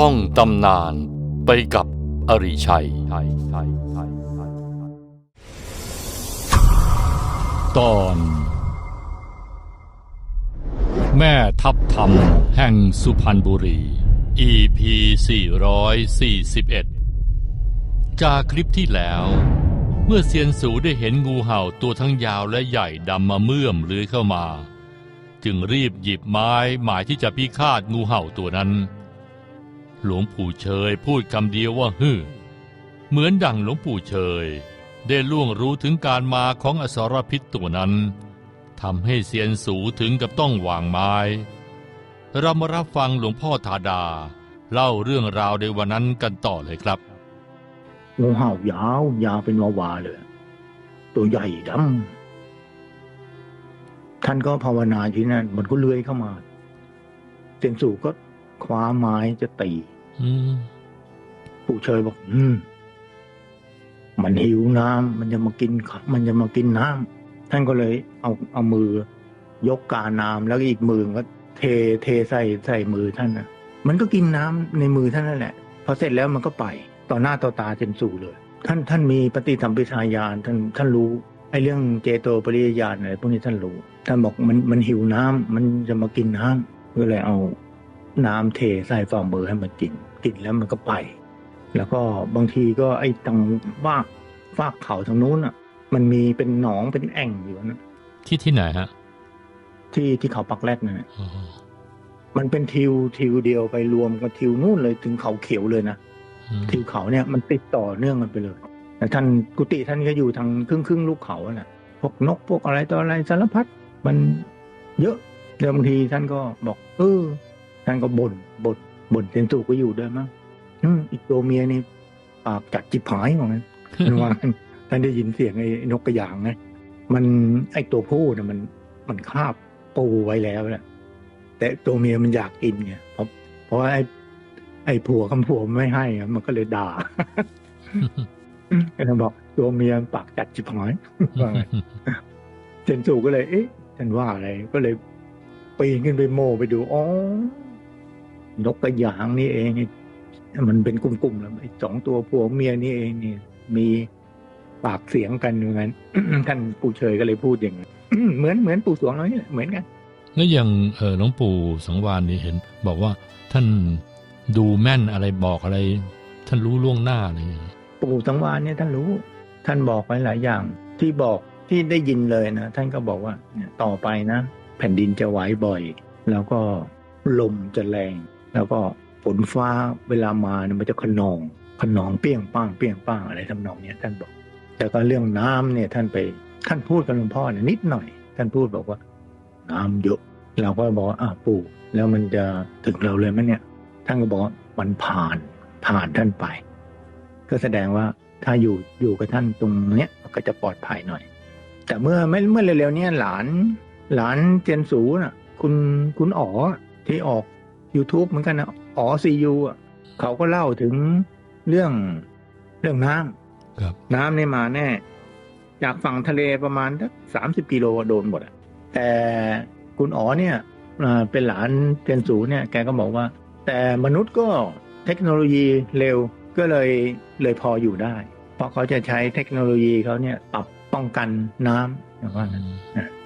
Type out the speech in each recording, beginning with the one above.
ท่องตำนานไปกับอริชัย ตอน แม่ทัพธรรมแห่งสุพรรณบุรี EP 441 จากคลิปที่แล้ว เมื่อเซียนสูได้เห็นงูเห่าตัวทั้งยาวและใหญ่ดำมาเมื่อมเลื้อยเข้ามา จึงรีบหยิบไม้หมายที่จะพิฆาตงูเห่าตัวนั้น หลวงปู่เชยพูดคำเดียวว่าฮึเหมือนดังหลวงปู่เชย ได้ล่วงรู้ถึงการมาของอสรพิษตัวนั้นทำให้เซียนสูถึงกับต้องวางไม้ เรามารับฟังหลวงพ่อธาดา เล่าเรื่องราวในวันนั้นกันต่อเลยครับงูเห่ายาวยาวเป็นวาวาเลย ตัวใหญ่ดำท่านก็ภาวนาที่นั่นมันก็เลื้อยเข้ามาเซียนสูก็คว้าไม้จะตี ปู่เชยบอก อืม มันหิวน้ำมันจะมากินข้าวมันจะมากินน้ำท่านก็เลย เอาเอามือยกกาน้ำแล้วอีกมือก็เทเทใส่ใส่มือท่านนะมันก็กินน้ำในมือท่านนั่นแหละพอเสร็จแล้วมันก็ไปต่อหน้าต่อตาเจนสูเลย ท่านท่านมีปฏิสัมพิทาญาณท่านท่านรู้ไอ้เรื่องเจโตปริยญาณอะไรพวกนี้ท่านรู้ท่านบอกมันมันหิวน้ำมันจะมากินน้ำก็เลยเอา น้ำเทใส่ฝ่ามือให้มันกินกินแล้วมันก็ไป แล้วก็บางทีก็ไอ้ทางฟากฟากเขาทางนู้นอะ มันมีเป็นหนองเป็นแอ่งอยู่นะที่ที่ไหนฮะ ที่ที่เขาปักแรดนะอ๋อมันเป็นทิวทิวเดียวไปรวมกับทิวนู่นเลยถึงเขาเขียวเลยนะอืมทิวเขาเนี่ยมันติดต่อเนื่องกันไปเลยแต่ท่านกุฏิท่านก็อยู่ทางครึ่งครึ่งๆลูกเขาอะน่ะพวกนกพวกอะไรต่ออะไรสารพัดมันเยอะแล้วบางทีท่านก็บอกเออ ท่านก็บ่นบ่นบ่นเซนสูก็อยู่ด้วยมั้งอืมอีกตัวเมียนี่ปากจัดจิบหายเหมือนกันมันว่าท่านได้ยินเสียงไอ้นกกระยางไงมันไอ้ตัวผู้น่ะมันมันคาบปูไว้แล้วแหละแต่ตัวเมียมันอยากกินไงเพราะเพราะว่าไอ้ไอ้ผัวคำผัวไม่ให้อะมันก็เลยด่าก็เลยบอกตัวเมียปากจัดจิบหายว่าไงเจนสูก็เลย เอ๊ะฉันว่าอะไรก็เลยปีนขึ้นไปโมไปดูอ๋อ นกกระยางนี่เองไอ้มันเป็นกลุ่มๆแล้วไอ้สองตัวผัวเมียนี่เองนี่มีปากเสียงกันอย่างนั้นท่านปู่เชยก็เลยพูดอย่างนั้นเหมือนเหมือนปู่สวงเรานี่แหละเหมือนกันแล้วอย่างเออหลวงปู่สังวานนี่เห็น บอกว่าท่านดูแม่นอะไรบอกอะไร ท่านรู้ล่วงหน้าอะไรอย่างเงี้ยปู่สังวานเนี่ยท่านรู้ ท่านบอกไว้หลายอย่าง ที่บอกที่ได้ยินเลยนะท่านก็บอกว่าเนี่ยต่อไปนะ แผ่นดินจะไหวบ่อย แล้วก็ลมจะแรง แล้วก็ฝนฟ้าเวลามาเนี่ยมันจะขนองขนองเปี้ยงป้างเปี้ยงป้างอะไรทำนองเนี้ยท่านบอก แต่ก็เรื่องน้ำเนี่ยท่านไปท่านพูดกับหลวงพ่อเนี่ยนิดหน่อย ท่านพูดบอกว่า น้ำเยอะเราก็บอกว่าอ้าวปู่แล้วมันจะถึงเราเลยไหมเนี่ย ท่านก็บอกมันผ่านผ่านท่านไป ก็แสดงว่าถ้าอยู่อยู่กับท่านตรงเนี้ยก็จะปลอดภัยหน่อย แต่เมื่อไม่เมื่อเร็วๆเนี้ยหลาน หลานเจนสูน่ะ คุณคุณอ๋อที่ออก YouTube เหมือนกันนะอ๋อซียูอะเขาก็เล่าถึงเรื่องเรื่องน้ำครับ น้ำนี่มาแน่ จากฝั่งทะเลประมาณสักสามสิบกิโลโดนหมดอะแต่คุณอ๋อเนี่ยเอ่อเป็นหลานเจนสูเนี่ยแกก็บอกว่า แต่มนุษย์ก็เทคโนโลยีเร็วก็เลยเลยพออยู่ได้ เพราะเขาจะใช้เทคโนโลยีเขาเนี่ยปรับป้องกันน้ำอย่างว่านั้น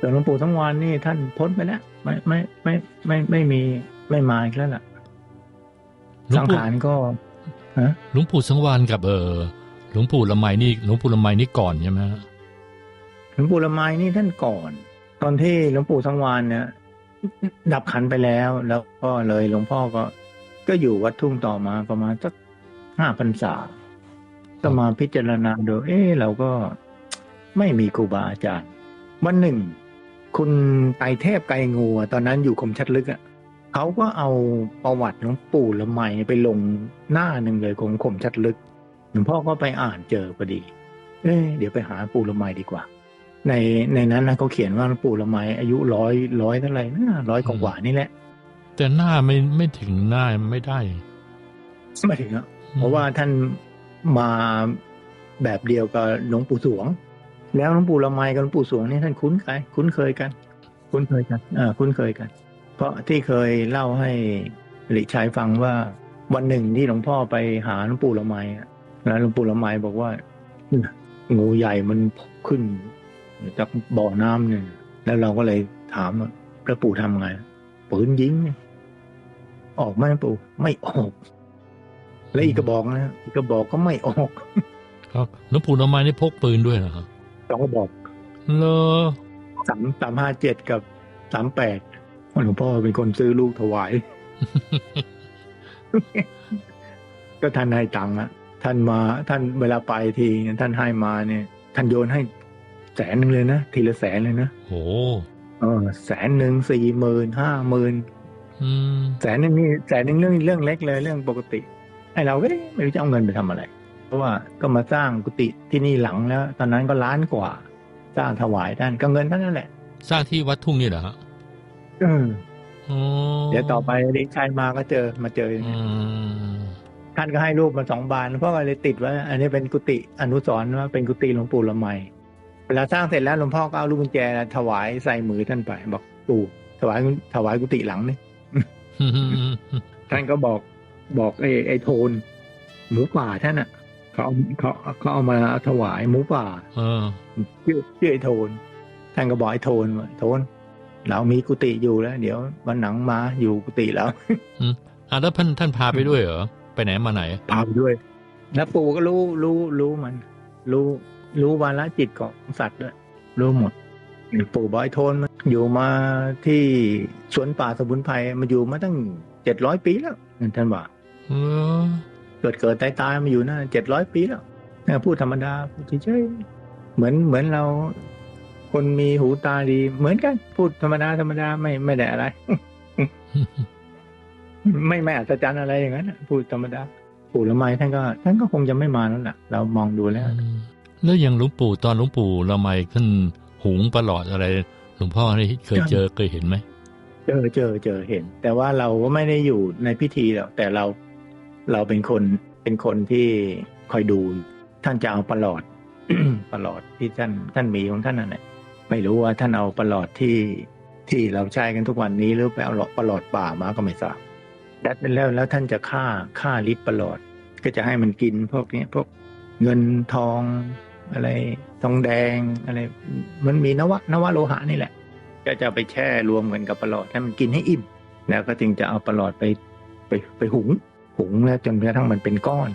ส่วนหลวงปู่ทั้งวันนี่ท่านพ้นไปแล้วไม่ไม่ไม่ไม่ไม่ไม่มี ไม่มาอีกแล้วล่ะหลวสังงปู่ขารก็ฮะหลวงปู่สังวานกับเออหลวงปู่ละไมนี่หลวงปู่ละไมนี่ก่อนใช่ไหมฮะหลวงปู่ละไมนี่ท่านก่อน ตอนที่หลวงปู่สังวานเนี่ยดับขันไปแล้ว แล้วก็เลยหลวงพ่อก็ ก็อยู่วัดทุ่งต่อมาประมาณสักห้าพรรษาก็มาพิจารณาดูเอ๊ะเราก็ไม่มีครูบาอาจารย์ วันหนึ่ง คุณไตรเทพไกรงูอะตอนนั้นอยู่คมชัดลึกอะ เขาก็เอาประวัติหลวงปู่ละไมไปลงหน้าหนึ่งเลยของคมชัดลึกหลวงพ่อก็ไปอ่านเจอพอดี เอ๊ะเดี๋ยวไปหาปู่ละไมดีกว่า ในในนั้นนะเขาเขียนว่าหลวงปู่ละไมอายุร้อยร้อยเท่าไหร่นะร้อยกว่าๆนี่แหละ แต่หน้าไม่ไม่ถึงหน้าไม่ได้ไม่ถึงอะเพราะว่าท่านมาแบบเดียวกับหลวงปู่สวง แล้วหลวงปู่ละไมกับหลวงปู่สวงนี่ท่านคุ้นเคยคุ้นเคยกัน คุ้นเคยกันอ่าคุ้นเคยกัน เพราะที่เคยเล่าให้หลิชัยฟังว่าวันหนึ่งที่หลวงพ่อไปหาหลวงปู่ละไมอะแล้วหลวงปู่ละไมบอกว่า งูใหญ่มันขึ้นจากบ่อน้ำเนี่ยแล้วเราก็เลยถามว่าพระปู่ทำไงปืนยิงเนี่ยออกไหมปู่ไม่ออก แล้วอีกกระบอกนะอีกกระบอกก็ไม่ออก ครับหลวงปู่ละไมนี่พกปืนด้วยเหรอครับสองกระบอกเลอสามสามห้าเจ็ดกับสามแปด หลวงพ่อเป็นคนซื้อลูกถวาย ก็ท่านให้ตังค์อะท่านมาท่านเวลาไปทีท่านให้มาเนี่ย ท่านโยนให้แสนหนึ่งเลยนะทีละแสนเลยนะโหเออแสนหนึ่งสี่หมื่นห้าหมื่นอืมแสนหนึ่งนี่แสนหนึ่งเรื่องเรื่องเล็กเลยเรื่องปกติไอเราก็ไม่รู้จะเอาเงินไปทำอะไร เพราะว่าก็มาสร้างกุฏิที่นี่หลังแล้ว ตอนนั้นก็ล้านกว่า สร้างถวายท่านก็เงินท่านนั่นแหละ สร้างที่วัดทุ่งนี่เหรอฮะ เอออ๋อเดี๋ยวต่อไปเด็กชายมาก็เจอมาเจออืมท่านก็ให้รูปมาสองบานเพราะก็เลยติดไว่าอันนี้เป็นกุฏิอนุสรณ์ว่าเป็นกุฏิหลวงปู่ละไมเวลาสร้างเสร็จแล้วหลวงพ่อก็เอาลูกกุญแจถวายใส่มือท่านไป บอกปู่ถวายถวายกุฏิหลังนี่ท่านก็บอกบอกไอ้ไอ้โทน หมูป่าท่านอะเขาเอาเขาเขาเอามาถวายหมูป่าเออชื่อชื่อไอ้โทน ท่านก็บอกไอ้โทนว่าโทน เรามีกุฏิอยู่แล้ว เดี๋ยววันหนังมาอยู่กุฏิแล้วอะแล้วท่านท่านพาไปด้วยเหรอไปไหนมาไหนพาไปด้วย แล้วปู่ก็รู้รู้รู้มัน รู้รู้วาระจิตของสัตว์ด้วยรู้หมดปู่บอยโทนมันอยู่มาที่สวนป่าสมุนไพรมาอยู่มาตั้งเจ็ดร้อยปีแล้วท่านว่าเออเกิดเกิดตายตายมาอยู่นั่นเจ็ดร้อยปีแล้วเนี่ยพูดธรรมดาพูดเฉยๆเหมือนเหมือนเรา คนมีหูตาดี เหมือนกัน พูดธรรมดาธรรมดาไม่ไม่ได้อะไร ไม่ไม่อัศจรรย์อะไรอย่างนั้นน่ะพูดธรรมดาปู่ละไมท่านก็ท่านก็คงจะไม่มาแล้วล่ะ เรามองดูแล้วแล้วอย่างหลวงปู่ตอนหลวงปู่ละไมขึ้นหุงประหลอดอะไร หลวงพ่อนี่เคยเจอเคยเห็นไหมเจอเจอเจอเห็น แต่ว่าเราก็ไม่ได้อยู่ในพิธีหรอกแต่เราเราเป็นคนเป็นคนที่คอยดู ท่านจะเอาประหลอดประหลอดที่ท่านท่านมีของท่านนั่นแหละ ไม่รู้ว่าท่านเอาประหลอดที่ที่เราใช้กันทุกวันนี้หรือไปเอาประหลอดป่ามาก็ไม่ทราบดัดไปแล้วแล้วท่านจะฆ่าฆ่าลิตประหลอด ก็จะให้มันกินพวกนี้พวกเงินทองอะไรทองแดงอะไร มันมีนวะนวะโลหะนี่แหละ ก็จะไปแช่รวมกันกับประหลอดให้มันกินให้อิ่ม แล้วก็จึงจะเอาประหลอดไปไปไปหุงหุงแล้วจนกระทั่งมันเป็นก้อน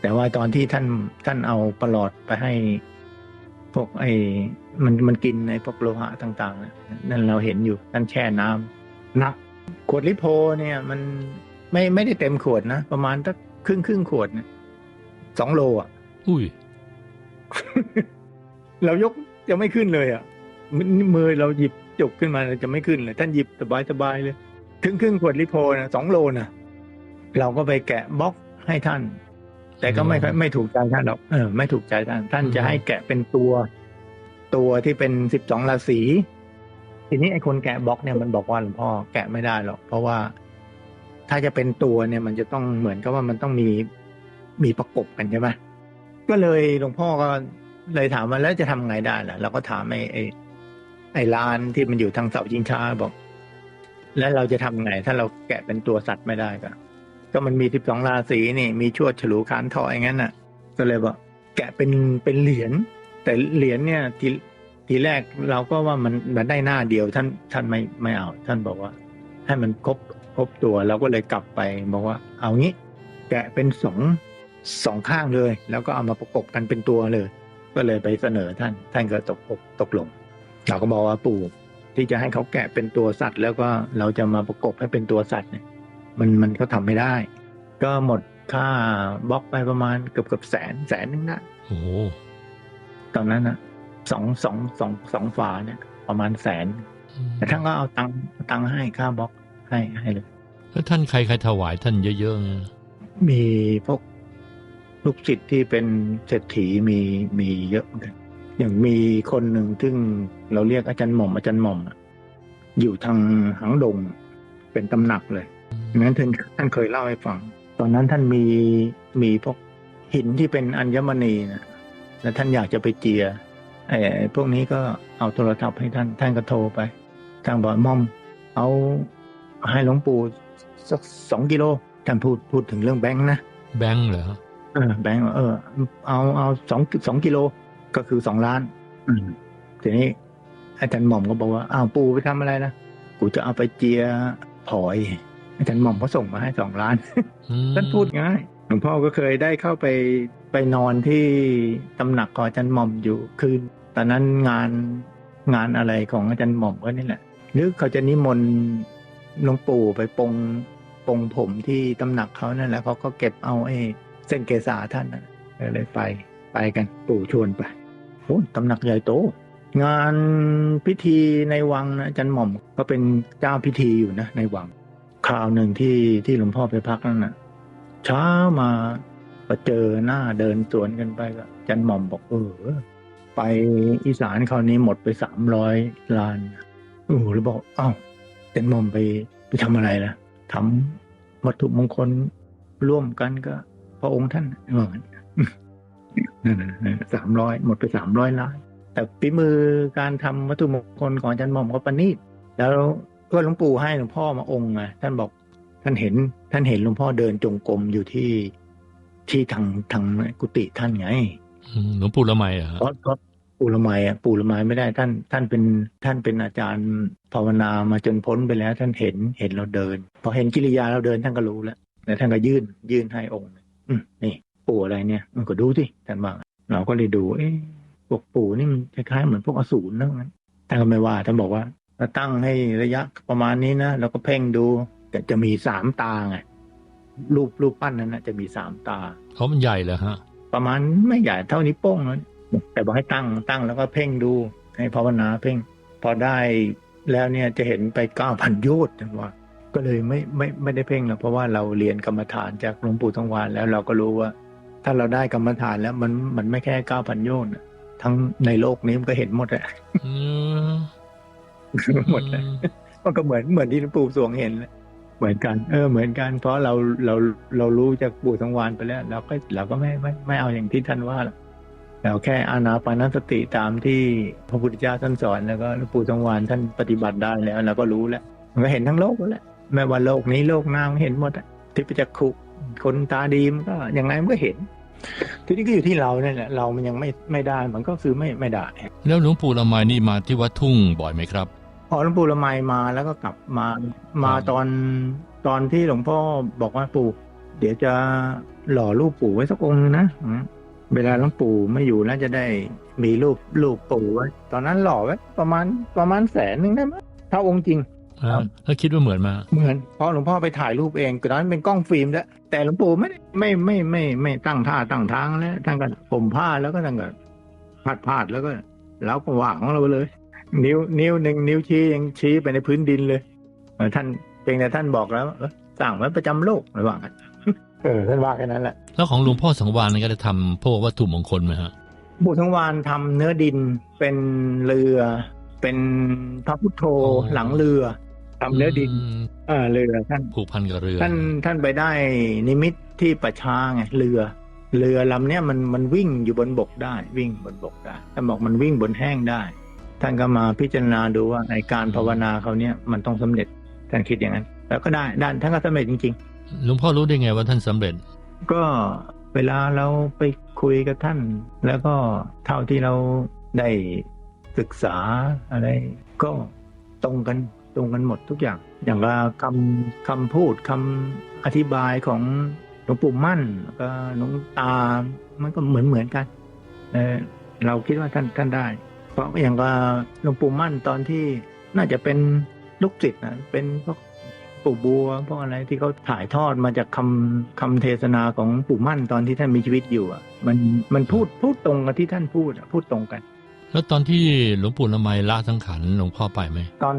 แต่ว่าตอนที่ท่านท่านเอาประหลอดไปให้ วกไอ้มันมันกินไอ้พวกโลหะต่างๆน่ะนั่นเราเห็นอยู่ท่านแช่น้ำหนักขวดลิโพเนี่ยมันไม่ไม่ได้เต็มขวดนะ ประมาณสักครึ่งครึ่งขวดนะสองโลอะ อุ้ย เรายกจะไม่ขึ้นเลยอะมือมือเราหยิบจกขึ้นมาเราจะไม่ขึ้นเลยท่านหยิบสบายสบายๆเลย ถึงครึ่งขวดลิโพนะสองโลนะเราก็ไปแกะบล็อกให้ท่าน แต่ก็ไม่ค่อยไม่ถูกใจท่านหรอกเออไม่ถูกใจท่าน ท่านจะให้แกะเป็นตัว ตัวที่เป็นสิบสองราศีทีนี้ไอ้คนแกะบล็อกเนี่ยมันบอกว่าหลวงพ่อแกะไม่ได้หรอกเพราะว่าถ้าจะเป็นตัวเนี่ย มันจะต้องเหมือนกับว่ามันต้องมีมีประกบกันใช่ไหมก็เลยหลวงพ่อก็เลยถามว่าแล้วจะทำไงได้ล่ะเราก็ถามไอ้ไอ้ไอ้ลานที่มันอยู่ทางเสาชิงช้าบอก แล้วเราจะทำไงถ้าเราแกะเป็นตัวสัตว์ไม่ได้ก็ ก็มันมีสิบสองราศีนี่มีชวดฉลูคานทออย่างนั้นน่ะ ก็เลยบอกแกะเป็นเป็นเหรียญแต่เหรียญเนี่ยทีทีแรกเราก็ว่ามันมันได้หน้าเดียวท่านท่านไม่ไม่เอา ท่านบอกว่า ให้มันครบครบตัวเราก็เลยกลับไปบอกว่า เอางี้ แกะเป็นสองสองข้างเลย แล้วก็เอามาประกบกันเป็นตัวเลย ก็เลยไปเสนอท่าน ท่านก็ตกอกตกลงเราก็บอกว่าปู่ที่จะให้เขาแกะเป็นตัวสัตว์ แล้วก็เราจะมาประกบให้เป็นตัวสัตว์เนี่ย มันมันก็ทำไม่ได้ ก็หมดค่าบล็อกไปประมาณเกือบเกือบแสนแสนนึงนะโอ้โหตอนนั้นนะสองสองสองสองฝาเนี่ย ประมาณแสน แต่ท่านก็เอาตังค์เอาตังค์ให้ค่าบล็อกให้ให้เลยแล้วท่านใครใครถวายท่านเยอะๆเนี่ยมีพวกลูกศิษย์ที่เป็นเศรษฐีมีมีเยอะเหมือนกันอย่างมีคนหนึ่งซึ่งเราเรียกอาจารย์หม่อมอาจารย์หม่อมอะอยู่ทางหางดงเป็นตำหนักเลย นั้นท่านท่านเคยเล่าให้ฟัง ตอนนั้นท่านมีมีพวกหินที่เป็นอัญมณีนะแล้วท่านอยากจะไปเจียไอ้ไอ้พวกนี้ก็เอาโทรศัพท์ให้ท่านท่านก็โทรไปทางบอกม่อม เอาให้หลวงปู่สักสองกิโลท่านพูดพูดถึงเรื่องแบงค์นะแบงค์เหรอเออแบงค์เออ เอาเอาสองสองกิโลก็คือสองล้าน อืมทีนี้อาจารย์หม่อมก็บอกว่าอ้าวปู่ไปทำอะไรนะกูจะเอาไปเจียพลอย อาจารย์หม่อมก็ส่งมาให้สองล้านอืมท่านพูดง่ายหลวงพ่อก็เคยได้เข้าไปไปนอนที่ตำหนักของอาจารย์หม่อมอยู่คืนตอนนั้นงานงานอะไรของอาจารย์หม่อมก็นี่แหละหรือเขาจะนิมนต์หลวงปู่ไปปรงปรงผมที่ตำหนักเขานั่นแหละเขาก็เก็บเอาไอ้เส้นเกษาท่านนะก็เลยไปไปกันปู่ชวนไปโอ้ตำหนักใหญ่โต งานพิธีในวังนะอาจารย์หม่อมก็เป็นเจ้าพิธีอยู่นะในวัง คราวหนึ่งที่ที่หลวงพ่อไปพักนั่นน่ะ เช้ามาไปเจอหน้าเดินสวนกันไปก็จันหม่อมบอกเออไปอีสานคราวนี้หมดไปสามร้อยล้านโอ้โหแล้วบอกอ้าวจันหม่อมไปไปทำอะไรนะทำวัตถุมงคลร่วมกันก็ พระองค์ท่านเออนั่นสามร้อยหมดไปสามร้อยล้านแต่ฝีมือการทำวัตถุมงคลของอาจารย์หม่อมก็ประณีตแล้ว ก็หลวงปู่ให้หลวงพ่อมาองค์ไงท่านบอกท่านเห็น ท่านเห็นหลวงพ่อเดินจงกรมอยู่ที่ที่ทางทางกุฏิท่านไงอืมหลวงปู่ละไมเหรอฮะเพราะเพราะปู่ละไมอะปู่ละไมไม่ได้ท่าน ท่านเป็นท่านเป็นอาจารย์ภาวนามาจนพ้นไปแล้ว ท่านเห็นเห็นเราเดินพอเห็นกิริยาเราเดินท่านก็รู้แล้วแล้วท่านก็ยื่น ยื่นให้องค์อืมนี่ ปู่อะไรเนี่ยมันก็ดูสิท่านว่าเราก็เลยดู เอ๊ะพวกปู่นี่มันคล้ายๆเหมือนพวกอสูรนะงั้นท่านก็ไม่ว่าท่านบอกว่า ถ้าตั้งให้ระยะประมาณนี้นะแล้วก็เพ่งดูแต่จะมีสามตาไงรูปรูปปั้นนั้นนะจะมีสามตาเขามันใหญ่เหรอฮะ ประมาณไม่ใหญ่เท่านิ้วโป้งนะแต่บอกให้ตั้งตั้งแล้วก็เพ่งดู ให้ภาวนาเพ่ง พอได้แล้วเนี่ยจะเห็นไปเก้าพันโยชน์จังว่าก็เลยไม่ไม่ไม่ได้เพ่งหรอกเพราะว่าเราเรียนกรรมฐานจากหลวงปู่ทองวานแล้วเราก็รู้ว่า ถ้าเราได้กรรมฐานแล้วมันมันไม่แค่เก้าพันโยชน์อะทั้งในโลกนี้มันก็เห็นหมดแหละอืม หมดเลยมันก็เหมือนเหมือนที่หลวงปู่สวงเห็นแหละเหมือนกัน เออ เหมือนกัน เพราะเราเราเรารู้จากปู่ทองวานไปแล้วเราก็เราก็ไม่ไม่ไม่เอาอย่างที่ท่านว่าหรอกเราแค่อานาปานสติตามที่พระพุทธเจ้าท่านสอนแล้วก็หลวงปู่ทองวานท่านปฏิบัติได้แล้วเราก็รู้แล้วมันก็เห็นทั้งโลกแล้วแหละไม่ว่าโลกนี้โลกหน้ามันเห็นหมดอะทิพยจักขุคนตาดีมันก็อย่างไรมันก็เห็น ทีนี้ก็อยู่ที่เราเนี่ยแหละเรามันยังไม่ไม่ได้มันก็คือไม่ไม่ได้ แล้วหลวงปู่ละไมนี่มาที่วัดทุ่งบ่อยไหมครับ พอหลวงปู่ละไมมาแล้วก็กลับมามาครับตอนตอนที่หลวงพ่อบอกว่าปู่ เดี๋ยวจะหล่อรูปปู่ไว้สักองค์นึงนะอืมเวลาหลวงปู่ไม่อยู่แล้วจะได้มีรูปรูปปู่ไว้ ตอนนั้นหล่อไว้ประมาณประมาณแสนหนึ่งได้ไหมถ้าองค์จริงครับแล้วคิดว่าเหมือนมา เหมือนเพราะหลวงพ่อไปถ่ายรูปเองตอนนั้นเป็นกล้องฟิล์มแล้วแต่หลวงปู่ไม่ได้ไม่ไม่ไม่ไม่ตั้งท่าตั้งทางแล้วท่านก็ผมผ้าแล้วก็ท่านก็พาดพาดแล้วก็แล้วก็วางของเราไปเลย นิ้วนิ้วหนึ่งนิ้วชี้ยังชี้ไปในพื้นดินเลยเออท่านเพียงแต่ท่านบอกแล้วเออสั่งไว้ประจำโลกระหว่างนเออท่านว่าแค่นั้นแหละแล้วของหลวงพ่อสังวานนี่ก็ได้ทำพวกวัตถุมงคลไหมฮะบุตรทั้งวานทำเนื้อดินเป็นเรือ เป็นพระพุทโธหลังเรือทำเนื้อดินมเออเรือท่านผูกพันกับเรือ ท่านท่านไปได้นิมิตที่ประชาไงเรือ เรือลำเนี้ยมันมันวิ่งอยู่บนบกได้ วิ่งบนบกได้ท่านบอกมันวิ่งบนแห้งได้ ท่านก็มาพิจารณาดูว่าในการภาวนาเขาเนี้ยมันต้องสำเร็จท่านคิดอย่างนั้น แล้วก็ได้ด้านท่านก็สำเร็จจริงหลวงพ่อรู้ได้ไงว่าท่านสำเร็จๆก็เวลาเราไปคุยกับท่าน แล้วก็เท่าที่เราได้ศึกษาอะไร ก็ตรงกันตรงกันหมดทุกอย่าง อย่างว่าคำคำพูดคำอธิบายของหลวงปู่มั่นแล้วก็หลวงตามันก็เหมือนเหมือนกันเออเราคิดว่าท่านท่านได้เพ ราะอย่างว่าหลวงปู่มั่นตอนที่น่าจะเป็นลูกศิษย์นะเป็นพวกปู่บัวพวกอะไรที่เขาถ่ายทอดมาจากคำคำเทศนาของปู่มั่นตอนที่ท่านมีชีวิตอยู่อะมันมันพูดพูดตรงกับที่ท่านพูดอะพูดตรงกัน แล้วตอนที่หลวงปู่ละไมละสังขารหลวงพ่อไปไหมตอน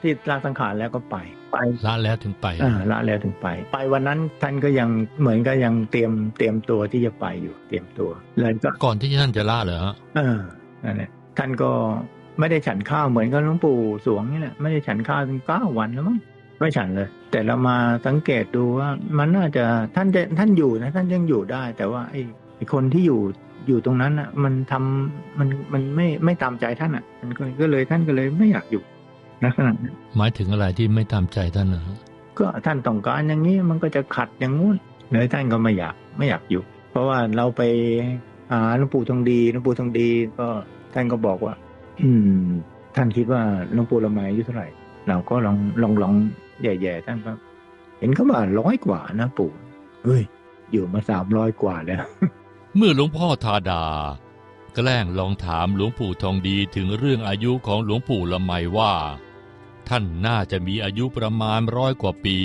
ที่ลาสังขารแล้วก็ไปไปละแล้วถึงไปอ่าละแล้วถึงไป ไปวันนั้นท่านก็ยังเหมือนก็ยังเตรียมเตรียมตัวที่จะไปอยู่เตรียมตัวเลยก็ก่อนที่ท่านจะละเหรอฮะเออนั่นแหละ ท่านก็ไม่ได้ฉันข้าวเหมือนกับหลวงปู่สวงนี่แหละไม่ได้ฉันข้าวถึงเก้าวันแล้วมั้งไม่ฉันเลย แต่เรามาสังเกตดูว่ามันน่าจะท่านจะท่านอยู่นะท่านยังอยู่ได้ แต่ว่าไอ้ไอ้คนที่อยู่อยู่ตรงนั้นอะ มันทำมันมันไม่ไม่ตามใจท่านอะ มันก็ก็เลยท่านก็เลยไม่อยากอยู่ลักษณะนั้นหมายถึงอะไรที่ไม่ตามใจท่านนะฮะก็ท่านต้องการอย่างนี้มันก็จะขัดอย่างงู้นเลยท่านก็ไม่อยากไม่อยากอยู่ เพราะว่าเราไปหาหลวงปู่ทองดีหลวงปู่ทองดีก็ ท่านก็บอกว่า อืม ท่านคิดว่าหลวงปู่ละไมอายุเท่าไหร่ เราก็ลองลองลองแย่ๆท่านครับ เห็นเขาว่าร้อยกว่านะปู่เฮ้ย อยู่มาสามร้อยกว่าแล้ว เมื่อหลวงพ่อทาดา แกล้งลองถามหลวงปู่ทองดีถึงเรื่องอายุของหลวงปู่ละไมว่า ท่านน่าจะมีอายุประมาณร้อยกว่าปี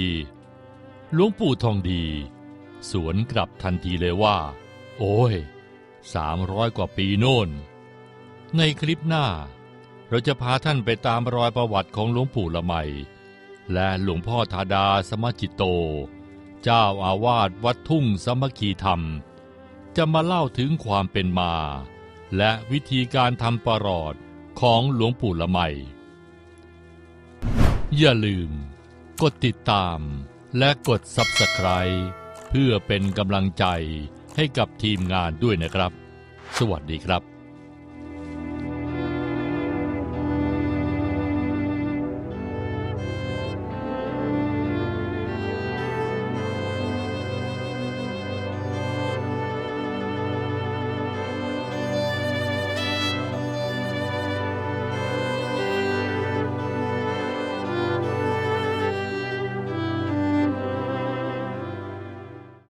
หลวงปู่ทองดี สวนกลับทันทีเลยว่า โอ้ยสามร้อยกว่าปีโน่น ในคลิปหน้า เราจะพาท่านไปตามรอยประวัติของหลวงปู่ละไม และหลวงพ่อธาดาสมจิตโต เจ้าอาวาสวัดทุ่งสมคคีธรรม จะมาเล่าถึงความเป็นมา และวิธีการทำประหลอดของหลวงปู่ละไม อย่าลืม กดติดตามและกด Subscribe เพื่อเป็นกำลังใจให้กับทีมงานด้วยนะครับ สวัสดีครับ